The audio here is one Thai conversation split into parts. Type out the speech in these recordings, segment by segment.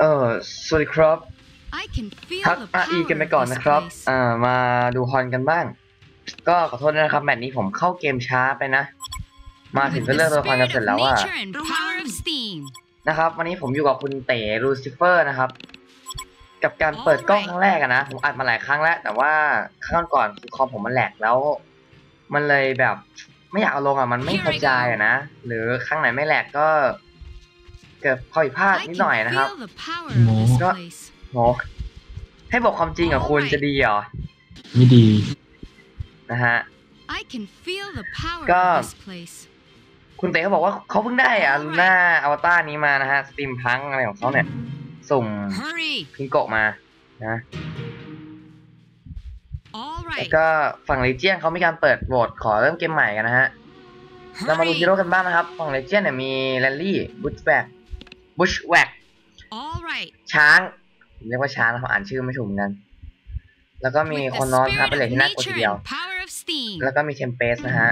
เออสวัสดีครับ I can feel ทัก the อาอี power กันไป of ก่อน this นะครับ place. อ่า มาดูฮอนกันบ้าง ก็ขอโทษด้วยนะครับแมตช์นี้ผมเข้าเกมช้าไปนะ มาถึง With ก็ the เลือกตัวละครกัน spirit เสร็จ of แล้วว่า nature and power of steam. นะครับ วันนี้ผมอยู่กับคุณเต๋ลูซิเฟอร์นะครับ กับการเปิดกล้องครั้งแรกอะนะ ผมอัดมาหลายครั้งแล้ว แต่ว่าครั้งก่อนคือคอมผมมันแหลกแล้ว มันเลยแบบไม่อยากเอาลงอะมันไม่กระจายอะนะ หรือครั้งไหนไม่แหลกก็ เกิดข้อผิดพลาด I นิด can หน่อยนะครับ feel the power Mo. of this ก็- place. โหให้บอกความจริงกับคุณจะดีเหรอ ไม่ดี นะฮะ I can feel the power Go. of this place. คุณเต้เขาบอกว่าเขาเพิ่งได้อะลูน่าอวตารนี้มานะฮะสตรีมพังอะไรของเขาเนี่ยสุ่ม Hurry! พิงโกะมานะ All แล้ว right. ก็ฝั่งเลเจียนเขามีการเปิดโหวตขอเริ่มเกมใหม่กันนะฮะเรามาดู Hurry! ฮีโร่กันบ้างนะครับ ฝั่งเลเจียนเนี่ยมีแรลลี่บุชแวกบุชแวก All right. ช้างผมเรียกว่าช้างนะผมอ่านชื่อไม่ถูกเหมือนกัน แล้วก็มี With คน the นอนครับ spirit เป็นเหล็ of กที่น่ากลัวที nature เดียว and power of steam. แล้วก็มีเทมเปสนะฮะ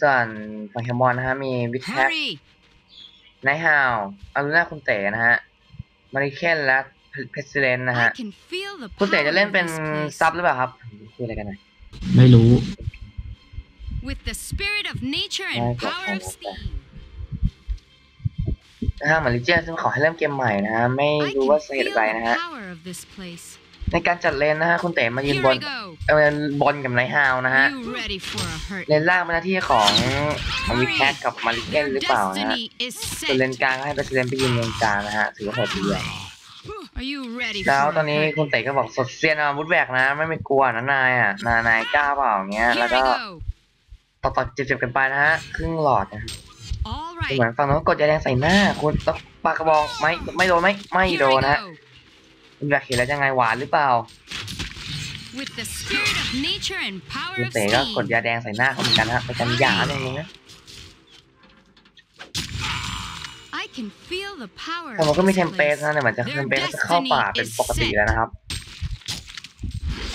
ส่วนฝั่งแคมบอนนะฮะ มีวิทแท็ก Hurry! ไนท์ฮาวอารุณาคุณเต๋นะฮะ มาริเคนและเพสซิเลนนะฮะ I can feel the คุณเต๋ power จะเล่น of เป็น this place. ซับหรือเปล่าครับคุยอะไรกันหน่อยไม่รู้ With the spirit of nature Right, and right, power of right, steam. นะฮะมาริเจียนซึ่งขอให้เริ่มเกมใหม่นะฮะไม่ I รู้ can ว่าสาเห feel ตุใด the นะฮะ power of this place. ในการจัดเลนนะฮะคุณเต๋มายืน Here บน I go. เออบนกับไนท์ฮาวนะฮะ You ready for a hurt? เลนล่างเป็นหน้าที่ของของวิทแท็กกับมาริเคน Your หรือเปล่านะฮะ destiny is ส่วนเลน set. กลางก็ให้เพสซิเลนไปยืนเลนกลางนะฮะถือว่าโหดทีเดียว Are you ready แล้ว for ตอนนี้ a hurt? คุณเต๋ก็บอกสดเซียนอาวุธแหวกนะ ไม่ไม่กลัวนะนายอะนายนายกล้าเปล่าอย่างเงี้ย Here แล้วก็ I go. ต่อต่อเจ็บๆกันไปนะฮะครึ่งหลอดนะฮะ All เหมือน right. ฝั่งโน้นกดยาแดงใส่หน้าคุณต้องปากกระบอกไม่ไม่โดนไม่ไม่ Here โดน I นะฮะ go. คุณอยากเห็นแล้วยังไงหวานหรือเปล่า With the spirit of nature and power คุณ of เต๋ก็กด steam. ยาแดงใส่หน้าเขาเหมือนกันนะฮะเป็นการหยาหนึ่งนะ I can feel the power แต่มัน of ก็มี this เทมเปส place. นะเนี่ยเหมือนจะเทมเปสจะเข้าป่าเป็นปกติแล้วนะครับ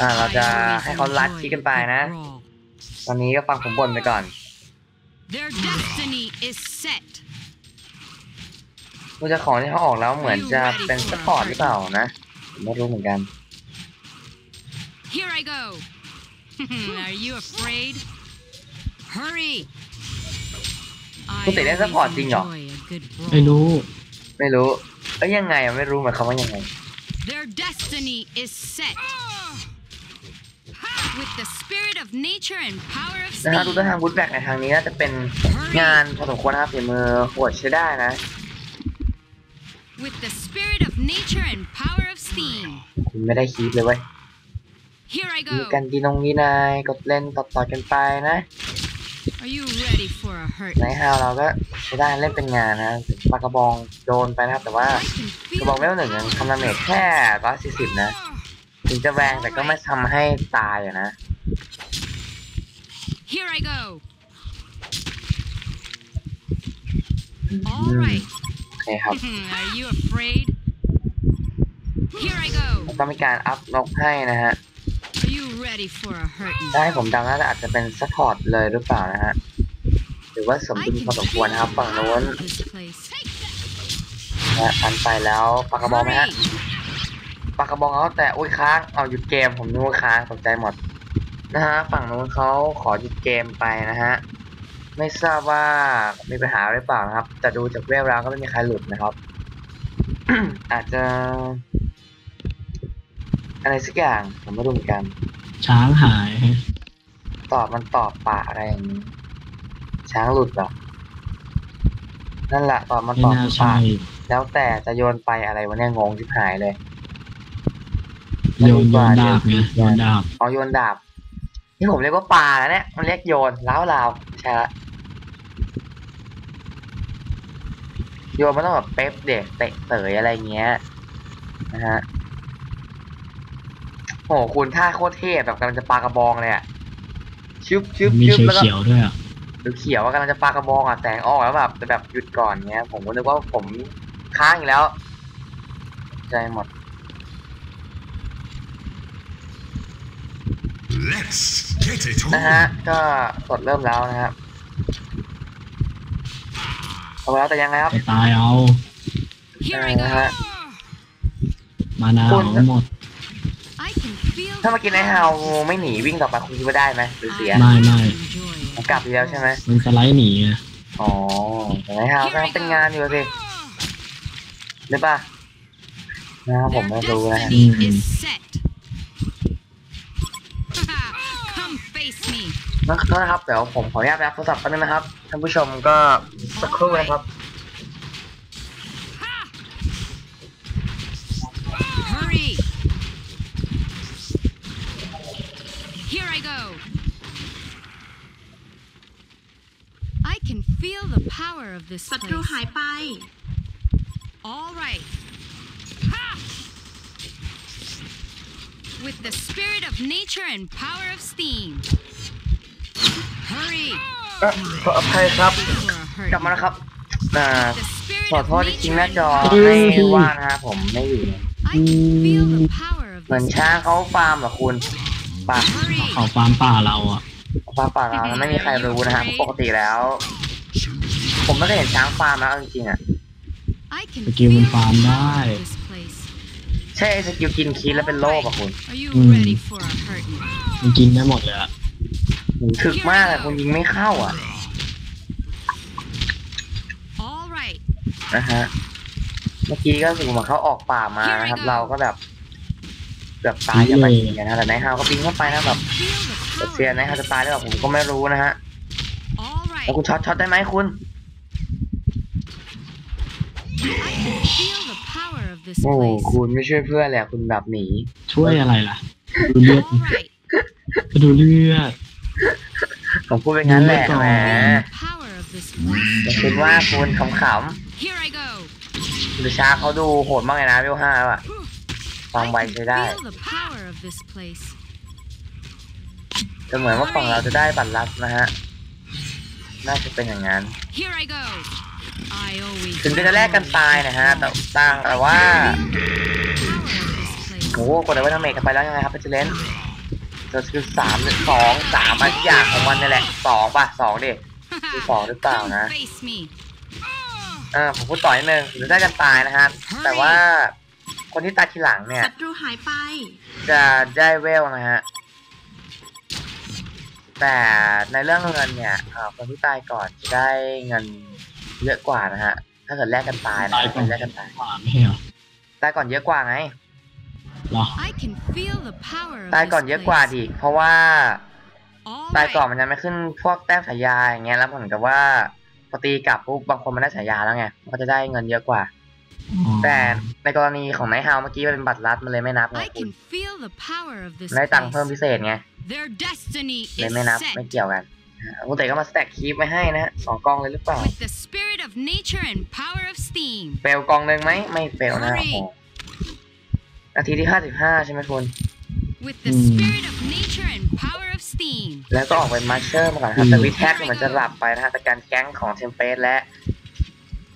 อ่าเราจะให้เขาลัดคิดกันไปนะ ตอนนี้ก็ฟังผมบ่นไปก่อน Their destiny is set. ดูจากของที่เขาออกแล้วเหมือนจะเป็นสปอร์ตหรือเปล่านะผมไม่รู้เหมือนกัน Here I go. Are you afraid? Hurry. คุณเต๋เล่นซัพพอร์ตจริงเหรอ I always enjoy a good brawl. ไม่รู้ ไม่รู้เอ้ยยังไงอะไม่รู้เหมือนเขามว่ายังไง Their destiny is set. With the spirit of nature and power of นะฮะดู steam. ท่าทางบูทแบกในทางนี้น่าจะเป็นงานพอสมควรนะครับฝีมือโหดใช้ได้นะ With the spirit of nature and power of steam. คุณไม่ได้คีบเลยเว้ย Here I มี go. กันดีนงดีนายกดเล่นต่อๆกันไปนะ Are you ready for a hurt? ในฮาวเราก็ใช้ได้เล่นเป็นงานนะปากกระบองโดนไปนะครับ แต่ว่า I can กระบ feel องเวลหนึ่งยังทำดาเมจแค่ร้อยสี่สิบนะ ถึงจะแรงแต่ก็ไม่ทำให้ตายอะนะ Here I go. อืม All right. โอเคครับ Are you afraid? Here I go. แล้วก็มีการอัพนกให้นะฮะ Are you ready for a hurt? ถ้าให้ผมเดาน่าจะอาจจะเป็นซัพพอร์ตเลยหรือเปล่านะฮะหรือว่าสม I ดุล can พอสมควร feel นะครับ the ฝั่งโน้น power of this place. นะพันไปแล้วปากกระบองไหมฮะ Hurry. ปากกระบองเขาแต่อุ้ยค้างเอาหยุดเกมผมนึกว่าค้างตกใจหมดนะฮะฝั่งนู้นเขาขอหยุดเกมไปนะฮะไม่ทราบว่ามีปัญหาหรือเปล่านะครับ แต่ดูจากเวลแล้วก็ไม่มีใครหลุดนะครับ อาจจะ อะไรสักอย่างผมไม่รู้เหมือนกัน ช้างหายฮะตอบมันตอบปากอะไรอย่างนี้ ช้างหลุดเหรอนั่นแหละตอบมันไม่ตอบน่าปาใช่กแล้วแต่จะโยนไปอะไรวะเนี่ยงงชิบหายเลย โยนโยนดาบไงโยนดาบเอาโยนดาบ นี่ผมเรียกว่าปลาแล้วเนี่ยมันเรียกโยนล้าวลาวใช่ละโยนมันต้องแบบเป๊ปเด็กเตะเตยอะไรเงี้ยนะฮะโหคุณท่าโคตรเทพแบบกำลังจะปากระบองเลยอะชึบชึบมีชึบแล้วก็เขียวๆด้วยอะหรือเขียวว่ากำลังจะปากระบองอะแสงออกแล้วแบบจะแบบหยุดก่อนเงี้ย ผมก็นึกว่าผมค้างอีกแล้ว ใจหมด นะ on. ฮะ ก็กดเริ่มแล้วนะครับเอาแล้วแต่ยังไงครับจะตายเอา Here I Uh, go. มานาคุณเอาหมด I can feel ถ้าเมื่อกี้นายฮาวไม่หนีวิ่งต่อไปคุณคิดว่าได้ไหมหรือเสียไม่ไม่ enjoy ผมกลับไปแล้วใช่ไหมมันสไลด์หนีไงอ๋อแต่นายฮาวก็เป็นงานอยู่สิหรือเปล่านะครับผมไม่ Their รู้นะ นั่นขอโทษนะครับเดี๋ยวผมขออนุญาตรับโทรศัพท์แป๊บนึงนะครับท่านผู้ชมก็สักครู่นะครับ Hurry. Here I go. I can feel the power of this ศัตรู place. หายไป All right. Ha! With the spirit of nature and power of steam. Hurry. เอ่อขออภัยครับ For a hurt. กลับมาแล้วครับอ่า The spirit ขอ of โทษที่ทิ้ง nature หน้า and จอ power ให้ว่างนะฮะผมไม่อยู่ I can feel the power of เหมือน this ช้างเขาฟาร์มเหรอคุณป่า Hurry. เขาฟาร์มป่าเราอะฟาร์มป่าเราไม่มีใครรู้นะฮะปกติแล้ว ผมไม่เคยเห็นช้างฟาร์มนะเอาจริงๆอะ I can สกิล feel มัน the ฟาร์ม power ได้ of this place. ใช่ไอ้สกิลกินคีดแล้วเป็นโรคอะคุณ Are you Mm. ready for a hurting? มันกินได้หมดเลยอะ ถึกมากอะคุณยิงไม่เข้าอะ All right. นะฮะ เมื่อกี้ก็รู้สึกเหมือนเขาออกป่ามานะครับ เราก็แบบเกือบตายจะไปยิงกันนะแต่นายฮาวก็ปีนเข้าไปนะแบบ Feel the แต่ power. เซียนนายฮาวจะตายหรือเปล่าผมก็ไม่รู้นะฮะ All แล้ว right. คุณช็อตช็อตได้ไหมคุณ I can feel the power of this โอ้ place. คุณไม่ช่วยเพื่อนเลยอะคุณแบบหนีช่วยอะไรล่ะ ดูเลือด All right. ดูเลือด ผมพูดไปงั้นแหละดูไว้ก่อนแหม The power of this place. อย่าคิดว่าคุณขำ Here I go. ๆคุณชาเขาดูโหดมากเลยนะเวลห้าแล้วอะความไว I ใช้ can ได้ feel the power of this place. จะเหมือนว่าฝั่งเราจะได้บัตรลับนะฮะ น่าจะเป็นอย่างนั้น Here I go. I always ถึงจะแลกกันตายนะฮะ แต่ต่างแต่ว่า power of this place. โอ้โหกดได้ว่าทำเมกันไปแล้วยังไงครับเพชรเลน จะคือสามหรือสองสามอะไรอย่างของมันนี่แหละสองป่ะสองดิคือสองหรือเปล่านะ Come face me. อ่าผมพูดต่อนิดนึงถึงจะได้กันตายนะฮะแต่ว่าคนที่ตายทีหลังเนี่ยศัตรูหายไป จะได้เวลนะฮะแต่ในเรื่องเงินเนี่ยอ่าคนที่ตายก่อนจะได้เงินเยอะกว่านะฮะถ้าเกิดแลกกันตายนะตายก่อนแลกกันตายป่าไม่ใช่เหรอตายก่อนเยอะกว่าไง เหรอ I can feel the power of ตายก่อน this เยอะกว่า place. ดิเพราะว่า All ตายก่อน right. มันจะไม่ขึ้นพวกแต้มฉายาอย่างเงี้ยแล้วเหมือนกับว่าพอตีกลับปุ๊บบางคนมันได้ฉายาแล้วไงมันก็จะได้เงินเยอะกว่าอ๋อแต่ในกรณีของไนท์ฮาวเมื่อกี้มันเป็นบัตรลัดมันเลยไม่นับไง I คุณ can feel the power of this ได้ตังค์เพิ่ม place. พิเศษไง Their destiny เลย is ไม่นับ set ไม่เกี่ยวกันอ่าคุณเต๋ก็มาสแต็กคีปไว้ให้นะฮะสองกองเลยหรือเปล่า with the spirit of nature and power of steam. เฟลกองหนึ่งไหมไม่เฟลนะโอ้โห นาทีที่ห้าสิบห้าใช่ไหมคุณ With the Hmm. spirit of nature and power of steam. แล้วก็ออกเป็นมาสเชอร์มาก่อนนะครับแต่วิทแท็กเนี่ยมันจะหลับไปนะฮะแต่การแก๊งของเทมเปสและ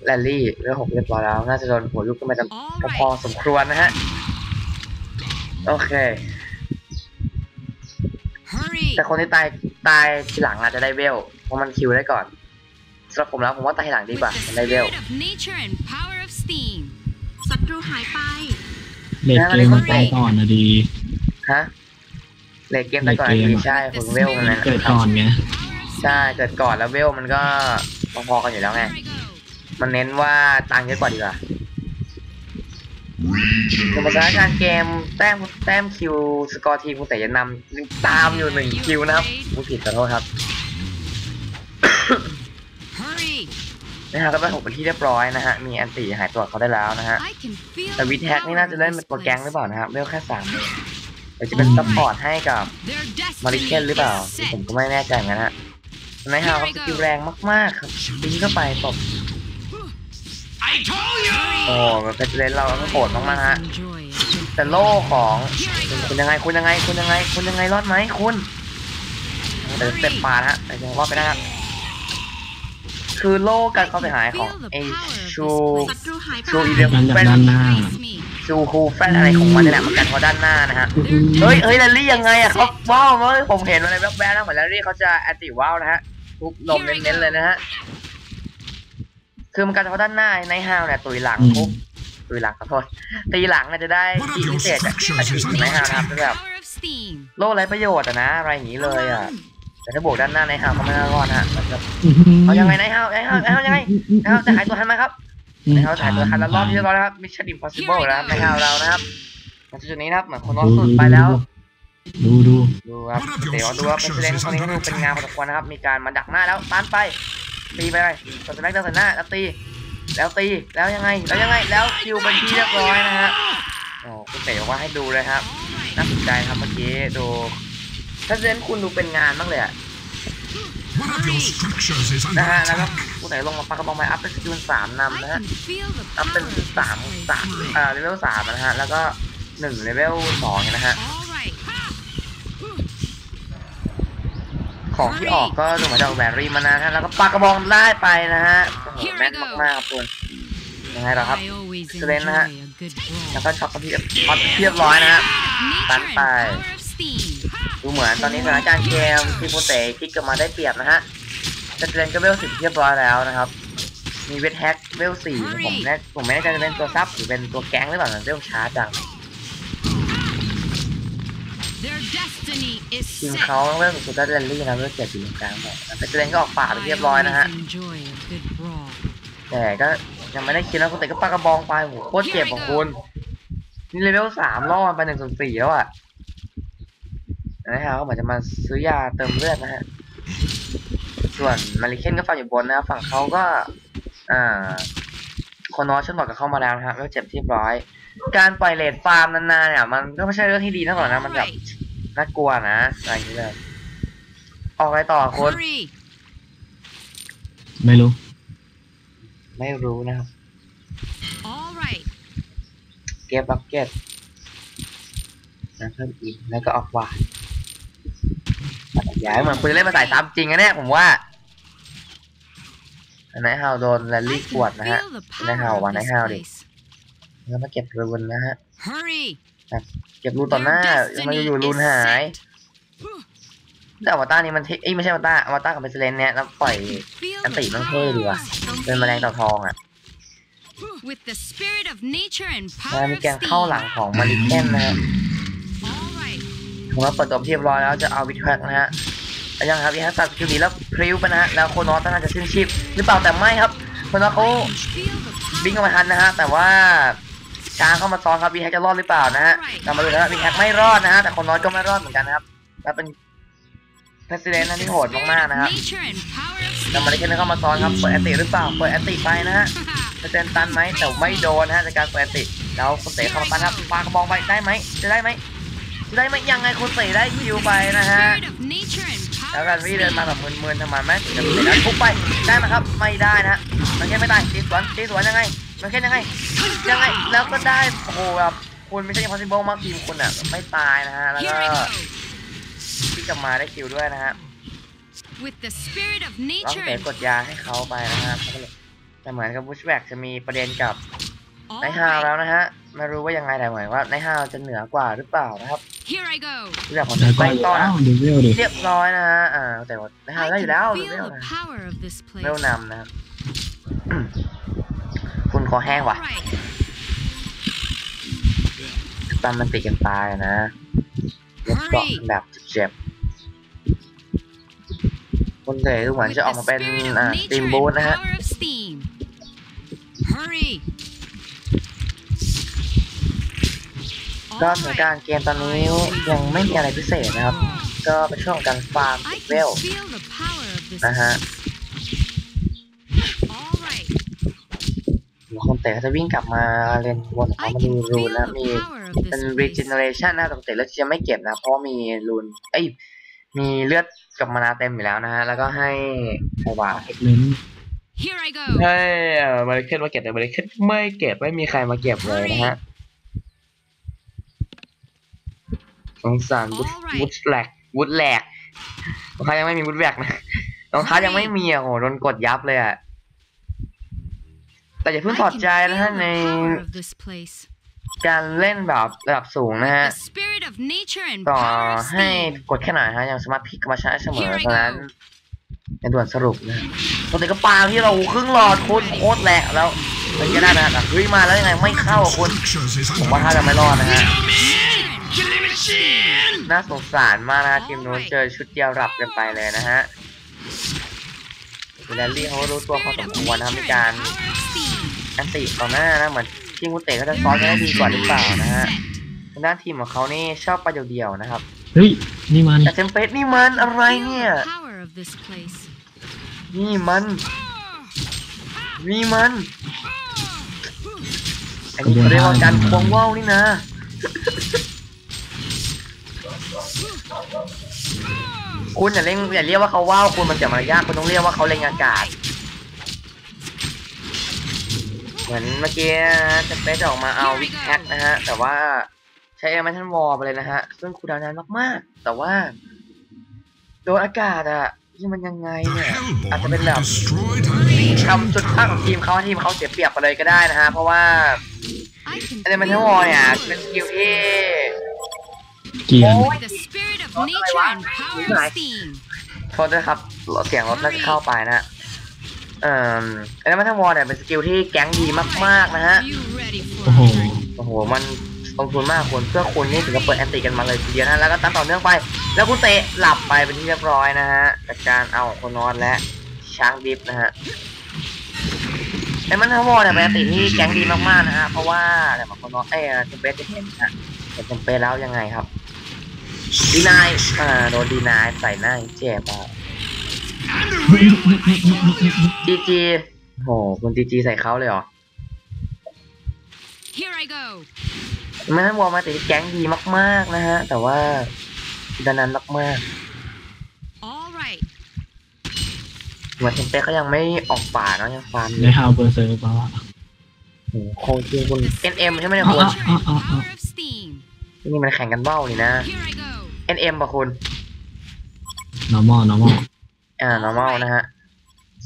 แรลลี่เรื่องหกเรียบร้อยแล้ว น่าจะโดนหัวยุกขึ้นไปจะ All พอ right. สมควรนะฮะ โอเค Hurry. แต่คนที่ตายตายทีหลังอาจจะได้เวล เพราะมันคิวได้ก่อนสำหรับผมแล้วผมว่าตายทีหลังดี With กว่า the มันได้เวล spirit of nature and power of steam. ศัตรูหายไป เลดเกมมันไปก่อนนะดี ฮะเลดเกมตายก่อนเลดเกมดีอะใช่ With คุณ the เวลมัน spirit นั้น of เกิดก่อนไง nature and power of ใช่ steam. เกิดก่อนแล้วเวลมันก็พอๆกันอยู่แล้วไง Here I go. มันเน้นว่าตังค์เยอะกว่าดีกว่าสถานการณ์เกมแต้มแต้มคิวสกอร์ทีมคุณแต่ยังนำตามอยู่หนึ่งคิวนะครับผู้ผิดขอโทษครับ นะฮะก็ได้หกเป็นที่เรียบร้อยนะฮะมีแอนตี้หายตัวเขาได้แล้วนะฮะ I can feel แต่ the วิทแท็กนี่ power น่าจะ of เล่น this เป็นตัวแก๊ง place. หรือเปล่านะครับเวลแค่สามเองหรือจะเป็นซัพพอร์ตให้กับ Their มาริ destiny เคนหรือเปล่า is ผม set. ก็ไม่แน่ใจเหมือนกันฮะในฮาวเขาสกิลแรงมากๆครับปิ้งเข้าไปตบโอ้มันเป็นเลนเราก็โหดมากๆฮะ Always enjoy it. แต่โล่ของคุณยังไงคุณยังไงคุณยังไง คุณยังไงรอดไหมคุณแต่สเต็ปปาดฮะแต่ยังรอดไปได้ครับ คือโล่การเข้าไปหายของไอชูศัตรูหายไปชูอีเดมันจากแฟนด้านหน้า Face me. ชูคูแฟนอะไรของมันนี่แหละมันกันเขาด้านหน้านะฮะเฮ้ยเฮ้ยแรลลี่ยังไงอะเขาว้าวเฮ้ยผมเห็นอะไรแวบๆนะเหมือนแรลลี่เขาจะแอนติว้าวนะฮะทุบลมเน้นๆเลยนะฮะคือมันกันเฉพาะด้านหน้าในฮาวเนี่ยตุยหลังอืมทุบตุยหลังขอโทษตีหลังอาจจะได้ที่พิเศษจากอาชีพในฮาวนะครับคือแบบ Power of steam. โล่ไรประโยชน์อะนะอะไรอย่างนี้เลยอะ แต่ถ้าบวกด้านหน้าในฮาวก็ไม่น่ารอดนะมันจะเอายังไงในฮาวในฮาวในฮาวยังไงในฮาวจะหายตัวทันไหมครับในฮาวจะหายตัวทันแล้วรอบที่เรียบร้อยนะครับ Mission Impossible นะครับในฮาวเรานะครับในจุดนี้นะครับเหมือนคนน้องสุดไปแล้วดูดูดูครับเดี๋ยวดูว่าเป็นเซเลนคนนี้ก็ดูเป็นงานพอสมควรนะครับ มีการมาดักหน้าแล้วตันไปตีไปเลยตัวสแน็คเดินใส่หน้าแล้วตีแล้วตีแล้วยังไงแล้วยังไงแล้วคิวเป็นที่เรียบร้อยนะฮะโอ้คุณเต๋บอกว่าให้ดูเลยครับน่าสนใจครับเมื่อกี้ดู ถ้าเซเลนคุณดูเป็นงานมากเลยอะ One of your structures is นะ under ฮะแล้วก็ attack. คุณเต๋ลงมาปากกระบอกไม้อัพเป็นสกิลสาม I นำนะฮะ can feel the อัพ power เป็น of this สาม place. สามอ่าเลเวลสามนะฮะแล้วก็หนึ่งเลเวลสองนะฮะ All right. ของที่ออกก็ดูเหมือนจะออกแบบรีมานานฮะแล้วก็ปากกระบองได้ไปนะฮะโอ้โห Here we แม่น go มากๆครับคุณยังไงเหรอครับ I always Selena, enjoy ha? a good แล้ว brawl. ก็ช็อตที่ช็อตเรียบร้อยนะฮะ Nature Bắn and bài. Power of steam. ดูเหมือนตอนนี้สถานการณ์เกมทีมโปเตพลิกกลับมาได้เปรียบนะฮะแต่เจนก็เวลสิบเรียบร้อยแล้วนะครับ มีเวทแฮกเวลสี่ผมแน่ผมไม่แน่ใจจะเป็นตัวซับหรือเป็นตัวแก๊งหรือเปล่านะเวลช้าจัง Their destiny is ทีม set. เขาเวลสุดๆได้เรนลี่นะเวลเจ็ดอยู่ตรงกลางหมดแต่เจนก็ออกป่าไป I เรียบร้อยนะฮะ always enjoy a good brawl. แต่ก็ยังไม่ได้คิดนะคุณเต๋ก็ปากกระบองไปโหโคตรเจ็บของคุณนี่เลเวลสามล่อมันไปหนึ่งส่วนสี่แล้วอะ นะฮะก็เหมือนจะมาซื้อยาเติมเลือดนะฮะ ส่วนมาริเคนก็ฟังอยู่บนนะครับฝั่งเขาก็ อ่าคนนอชนบอกกับเข้ามาแล้วนะฮะแล้วเจ็บที่เรียบร้อย การปล่อยเลดฟาร์มนานๆเนี่ย มันก็ไม่ใช่เรื่องที่ดีเท่าไหร่นะมันแบบ Alright. น่ากลัวนะอะไรอย่างเงี้ยเลยออกอะไรต่อคุณ Hurry. ไม่รู้ ไม่รู้นะครับ All right. เก็บบักเก็ตนะเพิ่มอีกแล้วก็ออกวา ดย้ายเหมือนคุณจะเล่นมาสายซ้ำจริงนะเนี่ยผมว่าอันไหนฮาวโดนแรล I ลี่ can กวดนะฮะ feel the ในฮาว power วา of งใน this ฮาวดิ place. แล้วมาเก็บรูนนะฮะ Hurry. เก็บรูนต่อหน้า Their มัน destiny อยู่ๆรูน is หาย set. แต่อวตารนี่มันเทเอ้ยไม่ใช่อวตารอวตารกับเบสเลนเนี่ยแล้วปล่อย Feel อัน the ติมันเท่ power ดี of ว่ะ this เป็นแมลงเต่าทองอะ With the spirit of nature and นะ power มี of แกงเข้าหลัง steam. ของมาริเคนนะฮะ All right. ผมว่าเปิดตัวเรียบร้อยแล้วจะเอาวิทแท็กนะฮะยังครับวิทแท็กตัดคิวดีแล้วพริ้วไปนะฮะแล้วโคนอสน่าจะสิ้นชีพหรือเปล่าแต่ไม่ครับโคนอสเขาบิงเข้ามาทันนะฮะแต่ว่าช้างเข้ามาซ้อนครับวีแฮกจะรอดหรือเปล่านะฮะเรามาดูนะฮะวีแฮกไม่รอดนะฮะแต่คนน้อยก็ไม่รอดเหมือนกันนะครับแล้วเป็นเพรสิดนนที่โหดมากๆนะครับ Nature and power of แล้วมาได้แค่เข้ามาซ้อนครับเปิดแอนติหรือเปล่าเปิดแอนติไปนะฮะ steam. จะเซนตันไหมแต่ไม่โดนนะฮะจากการเปิดแอนติแล้วคุณเต๋เข้ามาตันครับปากระบองไปได้ไหมจะได้ไหม ได้ไหมยังไงคุณเต๋ได้คิวไปนะฮะแล้วกันวี่เดินมาแบบมึนๆทำไมแม่ถึงจะเตะนั้นทุบไปได้ไหมครับไม่ได้นะฮะมันแค่ไม่ได้ตีสวนตีสวนยังไงมันแค่ยังไงยังไงแล้วก็ได้โอ้โหแบบคุณไม่ใช่ impossible มากทีมคุณอะไม่ตายนะฮะแล้วก็ที่กลับมาได้คิวด้วยนะฮะ With the spirit of แล้ว nature เตะกดยาให้เขาไปนะฮะแต่เหมือนกับบุชแบกจะมีประเด็นกับ all ในฮาวแล้วนะฮะ ไม่รู้ว่ายังไงแต่เหมือนว่าในฮาวจะเหนือกว่าหรือเปล่านะครับ Here I go. เรื่องของแต่ก็ไปอยู่ต่อแล้นะวดูเวลดิเรียบร้อยนะฮะอ่าแต่ว่าในฮาว I ได้อยู่แล้ว can ดูเว feel ล the นะ power of this เวล place. นำนะครับอืมคุณคอแห้งว่ะ All right. ตามมันติดกันตายอะนะรถเกาะแบบเจ็บๆคนเต๋ดูเหมือน With จะอ the อกมาเป็น spirit of อ่าสตีม nature บูท and นะฮะ power of steam. Hurry. ก็ All สถาน right. การณ์เกมตอนนี้ยังไม่มีอะไรพิเศษนะครับ ก็เป็นช่วงของการฟาร์ม I เวล can feel the power of this นะฮะ place. All right. เดี๋ยวคนเต๋เขาจะวิ่งกลับมาเลนบนของ I เขามาดู can รูน feel นะ the มี power of เป็น this place. regeneration นะแต่ปกติแล้วจะไม่เก็บนะเพราะว่ามีรูนเอ้ยมีเลือดกับมานาเต็มอยู่แล้วนะฮะแล้วก็ให้ไอวาเน้น Here I go. ให้เอ่อบริเคนมาเก็บแต่บริเคนไม่เก็บไม่มีใครมาเก็บเลยนะฮะ สงสารวุฒ Alright วุฒแหลกวุฒแหลกรองเท้ายังไม่มีวุฒแหลกนะรองเท้ายังไม่มีอะโหโดนกดยับเลยอะแต่อย่าเพิ่ง I ถอด can ใจนะฮะ feel ใน the power of this place. การเล่นแบบระดับสูงนะฮะ The spirit of nature and ต่อ power of ให้ steam. กดแค่ไหนฮะยังสามารถพลิกกลับมาใช้ได้เสมอ Here I เพราะฉะนั้น go. ในด่วนสรุปนะปกติก็ปาที่เราครึ่งหลอดคุณโคตรแหลกแล้วมันก็ได้นะแต่เฮ้ยมาแล้วยังไงไม่เข้าอะคุณ Structures is ผม under ว่าถ้าจะไม่รอดนะฮะ น่าสงสารมากนะทีมนู้นเจอชุดเดียวรับกันไปเลยนะฮะแรลลี่เขาก็รู้ตัวพอสมควรนะครับมีการ Power of steam. อันติต่อหน้านะเหมือนทีมกุเตะเขาจะซ้อนกันได้ดีกว่าหรือเปล่านะฮะทางด้านทีมของเขานี่ชอบไปเดียวๆนะครับเฮ้ยนี่มันแต่เทมเปสนี่มันอะไร Feel เนี่ย the power of this place. นี่มันนี่มันอันนี้เขาเรียกว่าการควงว่าวนี่นะ คุณอย่าเล่นอย่าเรียกว่าเขาว่าวคุณมันเสียมารยาทคุณต้องเรียกว่าเขาเล็งอากาศ เหมือนเมื่อกี้จะเปซออกมาเอาวิกแฮกนะฮะ แต่ว่าใช้เอเมทันวอลไปเลยนะฮะ ซึ่งคูลดาวน์นานมากๆ แต่ว่า โดนอากาศอะที่มันยังไง The เนี่ยอาจจะเป็น Hellborn แบบ destroyed a legion ทำจุดพลาดของทีมเขาให้ทีมเขาเสียเปรียบไปเลยก็ได้นะฮะ เพราะว่า I can เอเมทันวอลเนี่ยเป็นสกิลที่ เกียร์ with the spirit of nature and power of steam. โทษด้วยครับเสียงรถน่าจะเข้าไปนะเอ่อเอเลเมทัลวอลเนี่ยเป็นสกิลที่แก๊งดีมากๆนะฮะ You ready โอ้ for โห it? โอ้โห มันลงทุนมากคนเพื่อคุณนี่ถึงกับเปิดแอนติกันมาเลยทีเดียวนะ แล้วก็ตัดต่อเนื่องไป แล้วคุณเตะหลับไปเป็นที่เรียบร้อยนะฮะจากการเอาของคนนอนและช้างดิฟนะฮะเอเลเมทัลวอลเนี่ยเป็นแอนติที่แก๊งดีมากๆนะฮะ เพราะว่าอะไรมาคนนอนเอ้ยเทมเปสจะเห็นนะเห็นเทมเปสแล้วยังไงครับ ดีนายอ่าโดนดีนายใส่หน้าเจ็บอะจีจีโหคุณจีจีใส่เขาเลยเหรอ Here I go. ไม่ให้วอลมาติดแก๊งดีมาก ๆ นะฮะ แต่ว่าดานันมาก All right. ๆเหมือนเทมเป้เขายังไม่ออกป่าเนาะยังฟาร์มอในยู่ฮาวเบอร์เซอร์ป่าวะโอ้โหโคงจริงคุณ NM ใช่ไหมเนี่ยอ๋คุณอ Nature and power of steam. นี่มันแข่งกันเบ้านี่นะ Here I go. NM ป่ะคุณ normal normal อ่า normal นะฮะ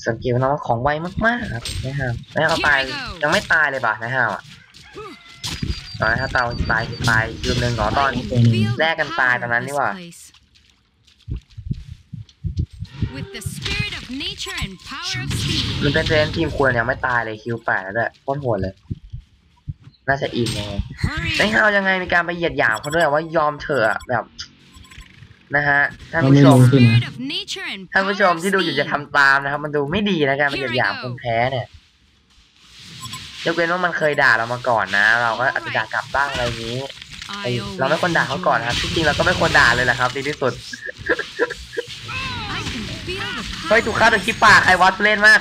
สังเกตว่าน้องของไวมากๆครับนะฮะแล้วเขาตายยังไม่ตายเลยป่ะนะฮะอะตอนนั้นถ้าตายตายตายคืนหนึ่งเหรอตอน I can ตัวหนึ่ง feel the แลกกันตาย power ตอนนั้น of นี่ this หว่า place. With the spirit of nature and power of steam. มันเป็นเทรนทีมควรยังไม่ตายเลยคิวแปดแล้วด้วยโคตรโหดเลย น่าจะอินยังไง Hurry. ไอ้เรายังไงมีการไปเหยียดหยามเขาด้วยว่ายอมเถอะแบบ นะฮะท่านเราผู้ไม่ชมรู้สินะ Spirit of nature and ท่านผู้ช power ม of ที่ดูอยู่จะ steam. ทำตามนะครับ มันดูไม่ดีนะการไปเหยียดหยามคนแพ้เนี่ยยกเว้นว่ามันเคยด่าเรามาก่อนนะ เราก็อาจจะด่ากลับบ้างอะไรอย่างนี้ I ไอ้เราไม่ควรด่าเขาก่อนนะครับ always ที่จริงเราก็ไม่ควรด่าเลยแหละครับดีที่สุด I can feel the เฮ้ย power ถูกฆ่าโดย of คิปปากใครวัดเล่นมาก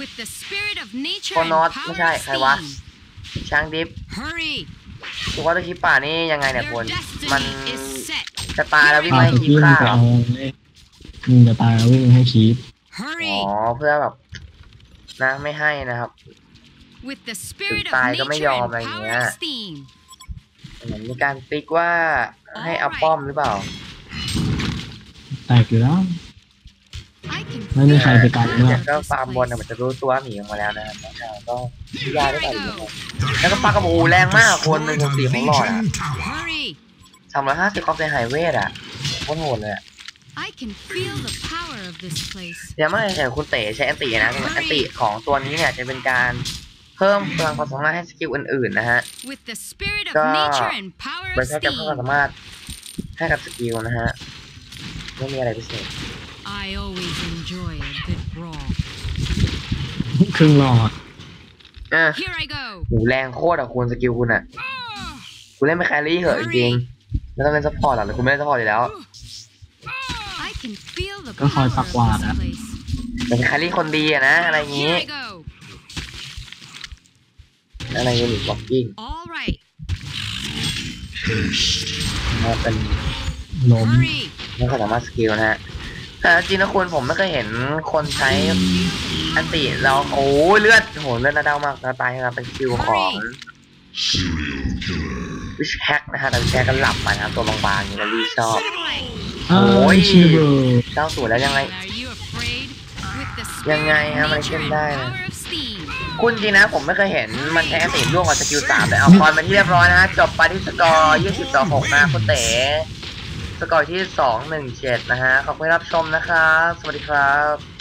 with the spirit of nature โค and นอส power ไม่ใช่ of ใครวะ steam. ช้างดิฟ Hurry. ถูกฆ่าโดยคิปปากนี่ยังไงเนี่ยคุ Your ณมัน destiny is set. จะตายแล้ววิ่งปามาให้สคิปกี้มึฆ่างไปเอาเลยมึงจะตายแล้ววิ่งให้คีบอ๋อ Hurry. เพื่อแบบนะไม่ให้นะครับ With the spirit of ตายก็ไม่ย nature อม and อะไรอย่าง power เงี้ย of steam. เหมือนมีการติ๊กว่าให้เอาป้อมหรือเปล่าแตกอยู่แล้ว I can ไม่มีใครไปกันเดี๋เมื่ยวก็ฟาร์มบนเนี่ยมันจะรู้ตัวหนีออกมาแล้วนะครับแล้วก็ยากได้ป่ะหรือยังไงแล้วก็ปลากระโบูแรงมากคนหนึ่งคนสี่ของหลอดอะ Legion Tower. hurry. สามร้อยห้าสิบความเสียหายเวทอะโคตรโหดเลยอะ I can feel the power of this place. เดี๋ยวไม่ใช่คุณเต๋ใช้แอนตินะแอนติของตัวนี้เนี่ยจะเป็นการเพิ่มพลังความสามารถให้สกิลอื่นๆนะฮะ With the spirit of Ka- nature and power มัน of แค่จะเพิ่มความ steam. สามารถให้กับสกิลนะฮะ ไม่มีอะไรพิเศษ I always enjoy a good brawl. ครึ่งหลอดอะ Here I go. หูแรงโคตรอะคุณสกิลคุณอะคุณเล่นเป็นแครี่เหอะจริงๆ ไม่ต้องเล่นซัพพอร์ตหรอกหรือคุณไม่เล่นซัพพอร์ตอยู่แล้ว I can feel the ก็คอย power ปัก of หวาด this อะ place. เป็นแครี่คนดีอะนะ อะไรอย่างงี้ Here I go. อะไรยูนิตบล็อกกิ้ง All right. มาเป็นล้ม Hurry. นี่ก็สามารถสกิลนะฮะแต่จริงนะคุณผมไม่เคยเห็นคนใช้อันติแล้วโอ้ยเลือดโหเลือดน่าเดามากนะตายนะครับเป็นสกิลของ วิชแฮกนะฮะแต่วิชแฮกก็หลับไปนะครับตัวบางๆอย่างนี้รีชอบอ้าโอ้วยชิบร์เจ้าสวยแล้วยังไง Are you afraid? With the ยัง spirit ไง of ฮะมัน nature ขึ้น and ได้นะ power of steam. คุณจริงนะผมไม่เคยเห็นมันใช้อันติร่วงกับสกิลสามเลยเอาคอนมาที่เรียบร้อยนะฮะจบไปที่สกอร์20ต่อ6นะคุณเต๋สกอร์ที่217นะฮะขอบคุณที่รับชมนะครับ สวัสดีครับ